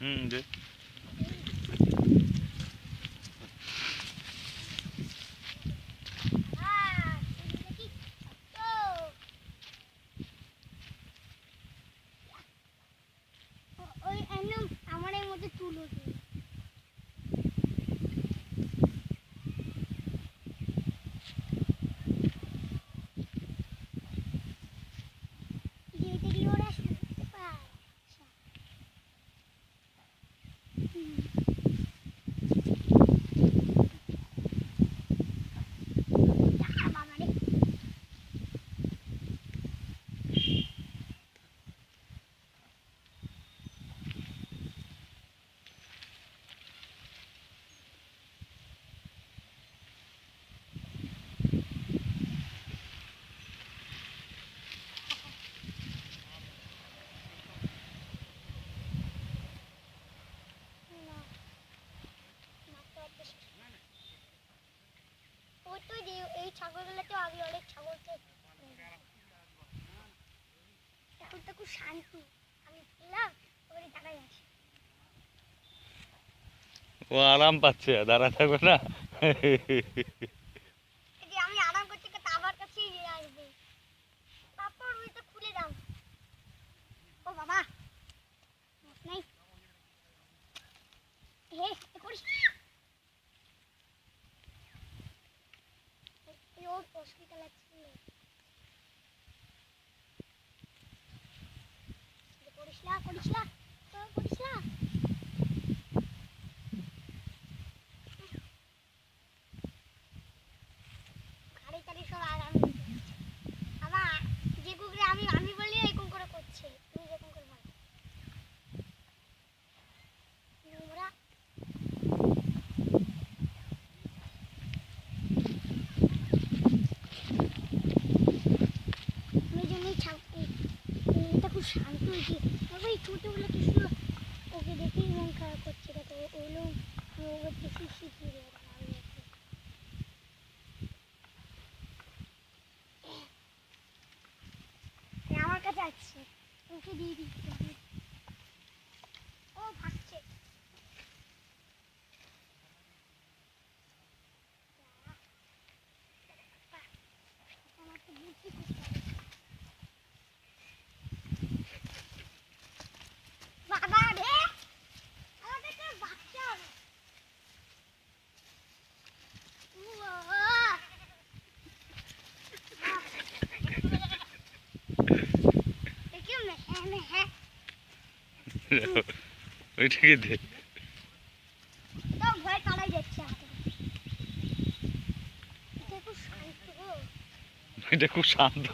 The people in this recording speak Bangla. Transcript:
হুম দে। আমার এর মধ্যে তুলো। Mm-hmm. যে এই ছাগলগুলোতে আমি অনেক এখন তো খুব শান্তি। আমি ফিরলাম ওখানে ও আরাম পাচ্ছে দাঁড়া থাকবে না এই যে আমি আরাম করতে করতে আমার কাছেই নিয়ে আসবে তারপর ওই তো খুলে দাও ও বাবা নাই হে এ করিস না। ওর হসপিটাল করিস না করিস না। ওকে দেখেই মন খারাপ করছে? দেখো, ওগুলো ওকে শিখিয়ে দেবো আমার কাছে আছে। ওকে দিয়ে দিচ্ছি। ওইটাকে দে। এটা খুব শান্ত।